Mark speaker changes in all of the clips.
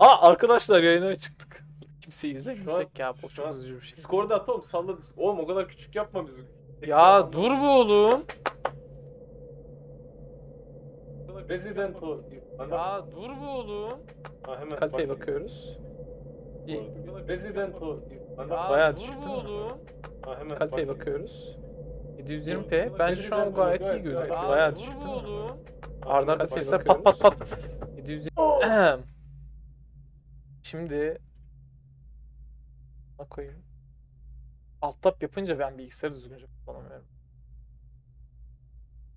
Speaker 1: Aa arkadaşlar yayına çıktık. Kimse izlemeyecek ya. Bu çok üzücü bir şey.
Speaker 2: Discord'a atalım salla. Oğlum o kadar küçük yapma bizi.
Speaker 1: Ya dur bu oğlum.
Speaker 2: Resident o.
Speaker 1: Ya dur bu oğlum.
Speaker 2: Ha, hemen
Speaker 1: Kaliteye
Speaker 2: bak.
Speaker 1: bakıyoruz. İyi.
Speaker 2: Resident Ha,
Speaker 1: dur
Speaker 2: düşük
Speaker 1: bu
Speaker 2: değil mi?
Speaker 1: oğlum.
Speaker 2: Ha, hemen
Speaker 1: Kaliteye
Speaker 2: bak.
Speaker 1: bakıyoruz.
Speaker 2: Dur,
Speaker 1: 720p.
Speaker 2: dur,
Speaker 1: Bence şu an gayet
Speaker 2: Evil,
Speaker 1: iyi gözüküyor. Bayağı düşük değil mi? Arda sesler pat pat pat. 720. Şimdi ne koyayım? Alt tab yapınca ben bilgisayarı düzgünce kullanamıyorum.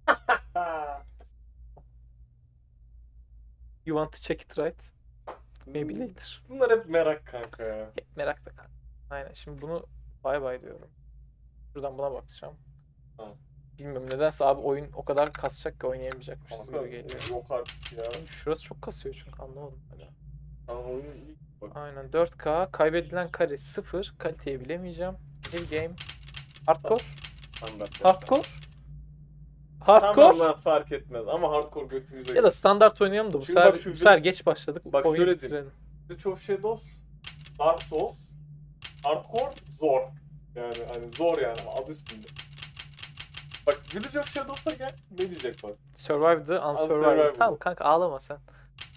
Speaker 1: You want to check it right? Maybe later.
Speaker 2: Bunlar hep merak kanka ya.
Speaker 1: Hep merak be kanka. Aynen şimdi bunu bay bay diyorum. Şuradan buna bakacağım.
Speaker 2: Tamam.
Speaker 1: Bilmiyorum nedense abi oyun o kadar kasacak ki oynayamayacakmışız gibi geliyor.
Speaker 2: Yok artık ya.
Speaker 1: Şurası çok kasıyor çünkü anlamadım. Hani.
Speaker 2: Tamam oyunu iyi. Bak.
Speaker 1: Aynen 4K kaybedilen kare 0 kaliteyi bilemeyeceğim. Bir game. Hardcore?
Speaker 2: Standart.
Speaker 1: Hardcore? Hardcore?
Speaker 2: Tamam lan fark etmez ama hardcore götümüze
Speaker 1: Ya da standart oynayalım da bu
Speaker 2: Şimdi
Speaker 1: sefer,
Speaker 2: şu
Speaker 1: bu sefer geç başladık.
Speaker 2: Bak
Speaker 1: oyunu
Speaker 2: şöyle
Speaker 1: bitirelim.
Speaker 2: Breath of Shadows, Dark Souls, Hardcore zor. Yani hani zor yani adı üstünde. Bak Village of Shadows'a gel ne diyecek bak.
Speaker 1: Survive the Unsurvived.
Speaker 2: Unsurvivable.
Speaker 1: Tamam kanka ağlama sen.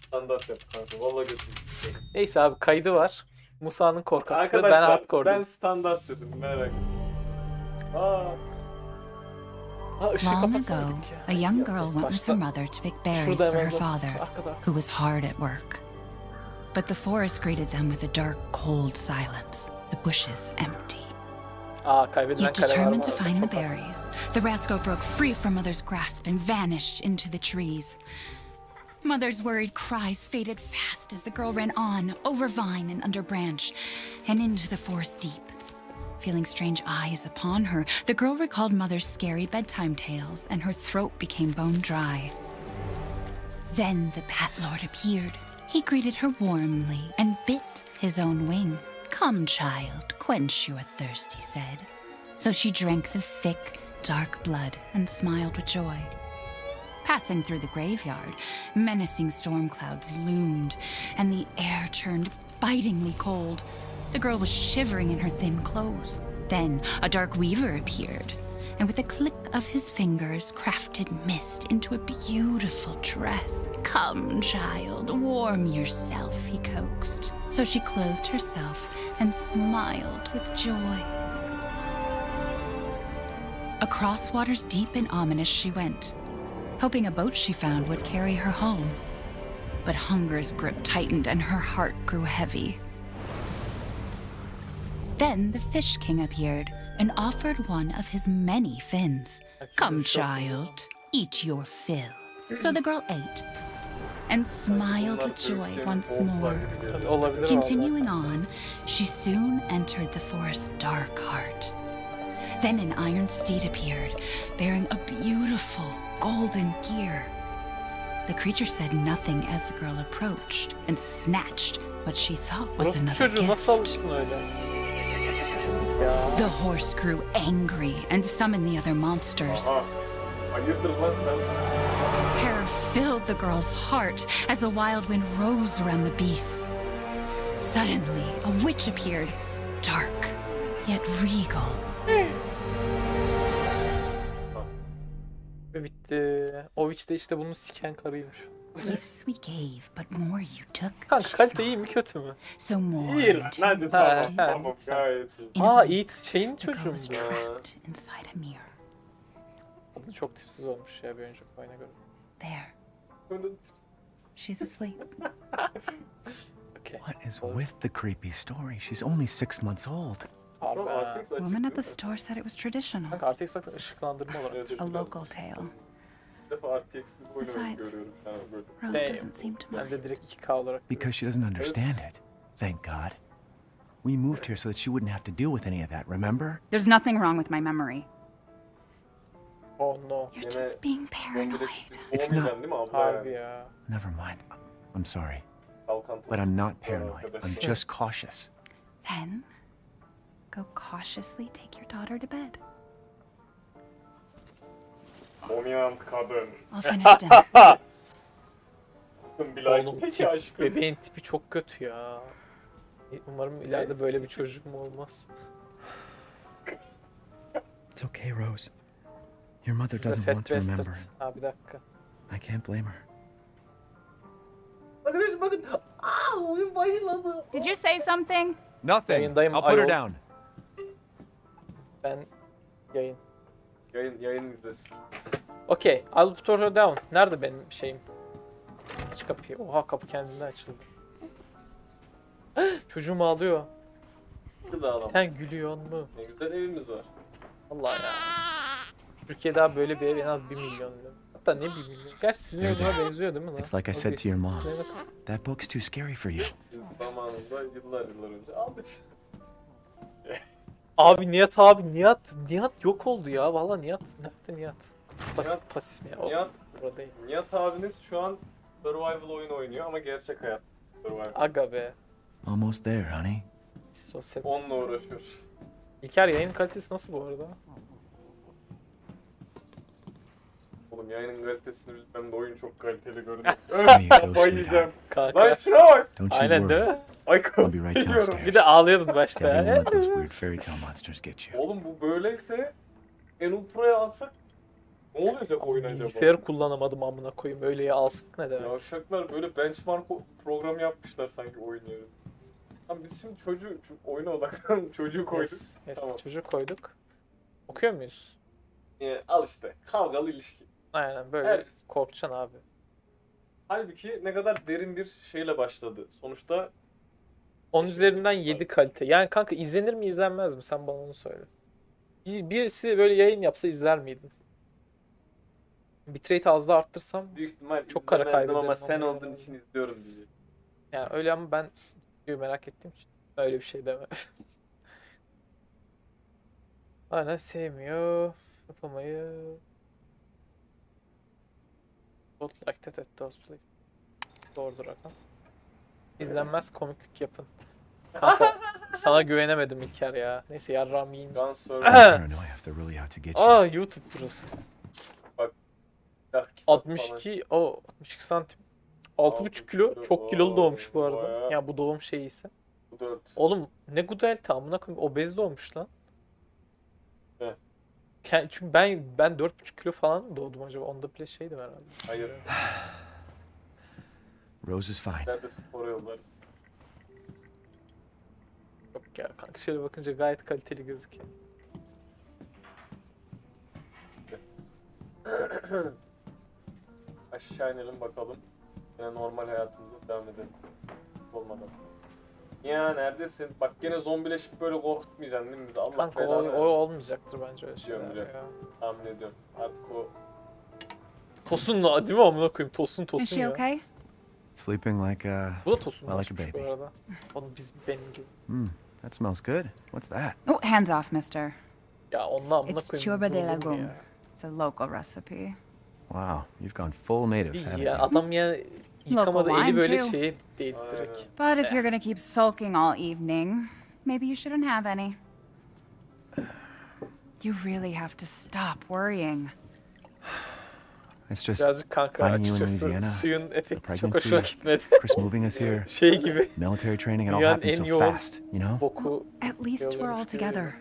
Speaker 2: Standart yap kanka valla götümüzü.
Speaker 1: Neyse abi kaydı var. Musa'nın korkaklığı ben
Speaker 2: Arkadaşlar
Speaker 1: hardcore
Speaker 2: ben
Speaker 1: dedim.
Speaker 2: standart dedim merak etme. Aa,
Speaker 1: Ha, ışığı
Speaker 3: Long
Speaker 1: kapatsaydık
Speaker 3: ago,
Speaker 1: ya.
Speaker 3: a young girl went with her mother to pick berries
Speaker 1: Şurada
Speaker 3: for
Speaker 1: hemen
Speaker 3: her
Speaker 1: zaten
Speaker 3: father,
Speaker 1: arkada.
Speaker 3: who was hard at work. But the forest greeted them with a dark, cold silence, the bushes empty.
Speaker 1: Aa kaybedilen
Speaker 3: Yet
Speaker 1: kare var.
Speaker 3: determined to find the berries, the rascal broke free from Mother's grasp and vanished into the trees. Mother's worried cries faded fast as the girl ran on, over vine and under branch, and into the forest deep. Feeling strange eyes upon her, the girl recalled Mother's scary bedtime tales, and her throat became bone dry. Then the Bat Lord appeared. He greeted her warmly and bit his own wing. Come, child, quench your thirst, he said. So she drank the thick, dark blood and smiled with joy. Passing through the graveyard, menacing storm clouds loomed, and the air turned bitingly cold. The girl was shivering in her thin clothes. Then a dark weaver appeared, and with a click of his fingers, crafted mist into a beautiful dress. Come, child, warm yourself, he coaxed. So she clothed herself and smiled with joy. Across waters deep and ominous she went, hoping a boat she found would carry her home. But hunger's grip tightened and her heart grew heavy. Then the Fish King appeared and offered one of his many fins. Come, child, eat your fill. So the girl ate and smiled with joy once more. Continuing on, she soon entered the forest's dark heart. Then an iron steed appeared, bearing a beautiful golden gear. The creature said nothing as the girl approached and snatched what she thought was another gift.
Speaker 1: alırsın öyle? Ya.
Speaker 3: The horse grew angry and summoned the other monsters.
Speaker 2: aha. Hayırdır lan sen?
Speaker 3: Terror filled the girl's heart as the wild wind rose around the beasts. Suddenly, a witch appeared, dark yet regal.
Speaker 1: Ve bitti. O witch de işte bunu siken karıymış.
Speaker 3: Gifts we gave, but more you took.
Speaker 1: Kanka kalite iyi mi kötü mü?
Speaker 3: So more
Speaker 2: İyi lan hadi tamam tamam gayet iyi.
Speaker 1: Aa Yiğit şeyin çocuğu mu?
Speaker 3: trapped inside a mirror.
Speaker 1: Adın çok tipsiz olmuş ya bir önceki oyuna göre.
Speaker 3: There, she's asleep.
Speaker 1: Okey.
Speaker 4: What is with the creepy story? She's only six months old.
Speaker 2: Şu
Speaker 1: Abi.
Speaker 2: RTX açık
Speaker 3: Woman at the store said it was traditional,
Speaker 1: Kanka ışıklandırma olarak.
Speaker 3: A local tale.
Speaker 2: Bir defa RTX'li bir
Speaker 3: Besides-
Speaker 2: görüyorum. Yani böyle.
Speaker 3: Rose
Speaker 1: Damn.
Speaker 3: doesn't seem to
Speaker 1: Ben
Speaker 3: mind.
Speaker 1: de direkt 2K olarak.
Speaker 4: Because she doesn't understand it. Thank God. We moved here so that she wouldn't have to deal with any of that, remember?
Speaker 3: There's nothing wrong with my memory.
Speaker 1: Oh no.
Speaker 3: You're just being
Speaker 2: Bombile
Speaker 3: paranoid.
Speaker 2: sürpriz
Speaker 4: It's
Speaker 2: olmayacaksın değil mi abla
Speaker 1: Harbi
Speaker 2: yani?
Speaker 1: ya.
Speaker 4: Never mind. I'm sorry.
Speaker 2: Kalkantı.
Speaker 4: But I'm not paranoid. I'm just cautious.
Speaker 3: Then, go cautiously take your daughter to bed.
Speaker 2: Dominant kadın.
Speaker 3: I'll finish dinner.
Speaker 2: Bilal.
Speaker 1: Oğlum
Speaker 2: Peki
Speaker 1: tip,
Speaker 2: aşkım.
Speaker 1: bebeğin tipi çok kötü ya. Umarım ileride böyle bir çocuk mu olmaz.
Speaker 4: It's okay, Rose. Your mother
Speaker 1: Size
Speaker 4: doesn't
Speaker 1: fat
Speaker 4: want to
Speaker 1: bastard.
Speaker 4: remember.
Speaker 1: Ha bir dakika.
Speaker 4: I can't blame her.
Speaker 2: Arkadaşlar bakın. Aa oyun başladı.
Speaker 3: Did you say something?
Speaker 4: Nothing. I'll put her
Speaker 1: ayol.
Speaker 4: down.
Speaker 1: Ben yayın.
Speaker 2: Yayın, yayın izlesin.
Speaker 1: Okey. I'll put her down. Nerede benim şeyim? Aç kapıyı. Oha kapı kendinden açıldı. Çocuğum ağlıyor.
Speaker 2: Kız ağlam.
Speaker 1: Sen gülüyor mu?
Speaker 2: Ne güzel evimiz var.
Speaker 1: Allah ya. Türkiye'de abi böyle bir ev en az 1 milyon lira. Hatta ne 1 milyon. Gerçi sizin evine benziyor değil mi lan?
Speaker 4: It's like I said to your mom.
Speaker 1: Sizin evine kız-
Speaker 4: That book's too scary for you.
Speaker 2: Biz zamanında yıllar yıllar önce aldık işte.
Speaker 1: Abi Nihat abi Nihat Nihat yok oldu ya. Valla Nihat nerede Nihat? Pasif
Speaker 2: Nihat-
Speaker 1: pasif ne? O,
Speaker 2: Nihat,
Speaker 1: burada değil.
Speaker 2: Nihat abiniz şu an survival oyun oynuyor ama gerçek hayat. Survival.
Speaker 1: Aga be.
Speaker 4: Almost there, honey.
Speaker 1: Sosyal.
Speaker 2: Onunla uğraşıyor.
Speaker 1: İlker yayın kalitesi nasıl bu arada?
Speaker 2: Oğlum yayının kalitesini bilmem de oyun çok kaliteli görünüyor.
Speaker 1: Kanka.
Speaker 2: Lan şuna bak.
Speaker 1: Aynen değil mi?
Speaker 2: Ay
Speaker 4: I'll be right downstairs.
Speaker 1: Bir de ağlıyordun başta.
Speaker 4: Daddy won't
Speaker 1: ya.
Speaker 4: let those weird fairy tale monsters get you.
Speaker 2: Oğlum bu böyleyse en ultra'ya alsak ne olacak oyun acaba?
Speaker 1: Bilgisayarı kullanamadım amına koyayım. Öyleye alsak ne demek?
Speaker 2: Yavşaklar böyle benchmark programı yapmışlar sanki oyun yerine. Tamam biz şimdi çocuğu, şu oyuna odaklanalım. Çocuğu koyduk.
Speaker 1: Yes, yes.
Speaker 2: Tamam.
Speaker 1: Çocuk koyduk. Okuyor muyuz?
Speaker 2: Yani al işte kavgalı ilişki.
Speaker 1: Aynen böyle
Speaker 2: Evet.
Speaker 1: korkacaksın abi.
Speaker 2: Halbuki ne kadar derin bir şeyle başladı. Sonuçta
Speaker 1: 10 üzerinden 7 kalite. Yani kanka izlenir mi izlenmez mi? Sen bana onu söyle. Bir, birisi böyle yayın yapsa izler miydin? Bitrate az da arttırsam
Speaker 2: büyük ihtimal
Speaker 1: Çok kara
Speaker 2: izlemezdim
Speaker 1: kaybederim
Speaker 2: ama sen
Speaker 1: ama
Speaker 2: olduğun için izliyorum diye.
Speaker 1: yani öyle ama ben videoyu merak ettiğim için öyle bir şey deme. Aynen sevmiyor. Yapamayı. Not like that at those play. Doğrudur Hakan. İzlenmez komiklik yapın. Kanka sana güvenemedim İlker ya. Neyse yarram yiyince.
Speaker 4: Get you.
Speaker 1: Aa YouTube burası.
Speaker 2: kitap falan.
Speaker 1: 62 o 62 santim. 6,5 kilo
Speaker 2: kilo.
Speaker 1: çok kilolu doğmuş bu arada.
Speaker 2: Bayağı.
Speaker 1: Ya bu doğum şeyi ise.
Speaker 2: Bu dört.
Speaker 1: Oğlum ne güzel amına koyayım obez doğmuş lan.
Speaker 2: Evet.
Speaker 1: Ke- Çünkü ben ben 4,5 kilo falan doğdum acaba? Onda bile şeydim herhalde.
Speaker 2: Hayır.
Speaker 4: Rose is fine.
Speaker 2: Nerede spora yollarız.
Speaker 1: Yok ya kanka şöyle bakınca gayet kaliteli gözüküyor.
Speaker 2: Aşağı inelim bakalım. Yine normal hayatımıza devam edelim. Olmadan. Ya neredesin? Bak gene zombileşip böyle korkutmayacaksın değil mi bizi? Allah
Speaker 1: Kanka o,
Speaker 2: belanı
Speaker 1: o
Speaker 2: versin.
Speaker 1: olmayacaktır bence öyle şeyler
Speaker 2: biliyorum.
Speaker 1: ya.
Speaker 2: Tahmin ediyorum. Artık o
Speaker 1: Tosun da değil mi amına koyayım? Tosun
Speaker 3: Is
Speaker 1: tosun
Speaker 3: she
Speaker 1: ya.
Speaker 3: okay?
Speaker 4: Sleeping like a
Speaker 1: Bu da
Speaker 4: like a
Speaker 1: başmış bu
Speaker 4: baby.
Speaker 1: arada. Oğlum biz benim gibi.
Speaker 4: hmm, that smells good. What's that?
Speaker 3: Oh, hands off, mister.
Speaker 1: Ya onunla amına
Speaker 3: It's
Speaker 1: koyayım.
Speaker 3: churba de
Speaker 1: vurulur mu ya?
Speaker 3: It's a local recipe.
Speaker 4: Wow, you've gone full native, haven't
Speaker 1: Ya
Speaker 4: you?
Speaker 1: adam ya yıkamadı eli
Speaker 3: wine
Speaker 1: böyle
Speaker 3: too.
Speaker 1: şeye değdi direkt.
Speaker 3: But if you're gonna keep sulking all evening, maybe you shouldn't have any. You really have to stop worrying.
Speaker 4: It's just
Speaker 1: Birazcık kanka
Speaker 4: finding you in
Speaker 1: açıkçası
Speaker 4: Louisiana,
Speaker 1: suyun efekti çok
Speaker 4: pregnancy,
Speaker 1: gitmedi.
Speaker 4: Chris moving us here,
Speaker 1: şey gibi
Speaker 4: military training, it all
Speaker 1: Dünyanın
Speaker 4: happened
Speaker 1: en
Speaker 4: so
Speaker 1: yoğun-
Speaker 4: fast, you know?
Speaker 1: boku
Speaker 3: At least we're all
Speaker 1: oluyormuş
Speaker 3: together.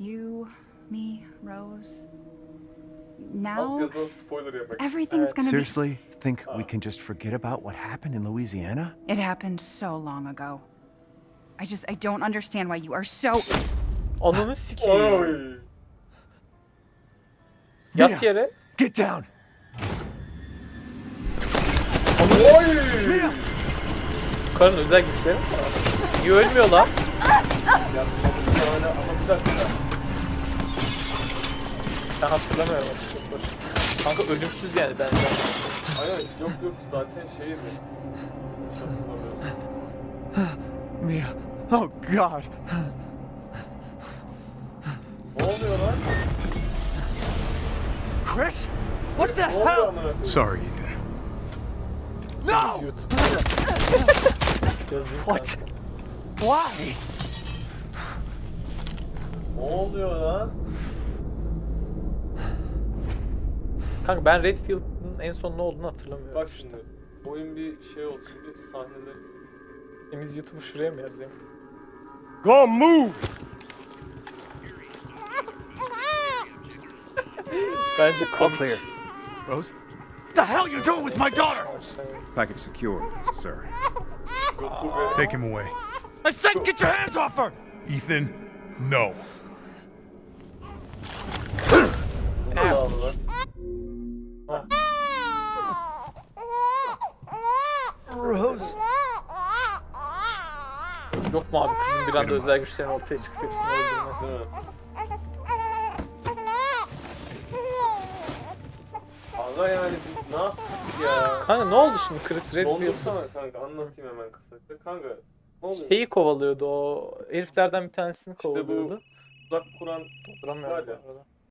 Speaker 3: You, me, Rose.
Speaker 2: alt
Speaker 3: Now
Speaker 2: yazıdan spoiler yapmak.
Speaker 3: everything's
Speaker 1: Evet.
Speaker 3: gonna be.
Speaker 4: Seriously, think we can just forget about what happened in Louisiana?
Speaker 3: It happened so long ago. I just I don't understand why you are so.
Speaker 1: ananı sikeyim.
Speaker 2: Oy.
Speaker 1: Yat yere.
Speaker 4: Get down!
Speaker 2: Oy.
Speaker 1: Karın özel güçleri mi var? Niye ölmüyor lan?
Speaker 2: Ya sonuçta öyle ama bir dakika.
Speaker 1: Ben hatırlamıyorum açıkçası. Kanka ölümsüz yani bence.
Speaker 2: Aynen yok yok zaten. Hiç hatırlamıyorsun.
Speaker 4: Mia, oh God! Chris? What the hell? Sorry, Ethan. No! What? Why?
Speaker 2: Ne oluyor lan?
Speaker 1: Kanka ben Redfield'ın en son ne olduğunu hatırlamıyorum.
Speaker 2: Bak
Speaker 1: işte.
Speaker 2: şimdi. Oyun bir şey olsun, bir sahneleri.
Speaker 1: Temiz YouTube'u şuraya mı yazayım?
Speaker 5: Go move!
Speaker 1: Bence
Speaker 4: All
Speaker 1: komik.
Speaker 4: clear. Rose? What the hell you doing with my daughter?
Speaker 5: Package secure, sir.
Speaker 6: Take him away.
Speaker 4: I said get your hands off her!
Speaker 6: Ethan, no.
Speaker 4: Rose?
Speaker 1: Yok mu abi kızın bir anda özel güçlerin ortaya çıkıp hepsini öldürmesi?
Speaker 2: Değil mi? Aga yani biz ne yaptık ya?
Speaker 1: Kanka ne oldu şimdi Chris Redfield?
Speaker 2: Dondursana kanka anlatayım hemen kısaca. Kanka ne oluyor?
Speaker 1: Şeyi kovalıyordu o heriflerden bir tanesini
Speaker 2: İşte bu-
Speaker 1: kovalıyordu.
Speaker 2: Uzak kuran Var ya.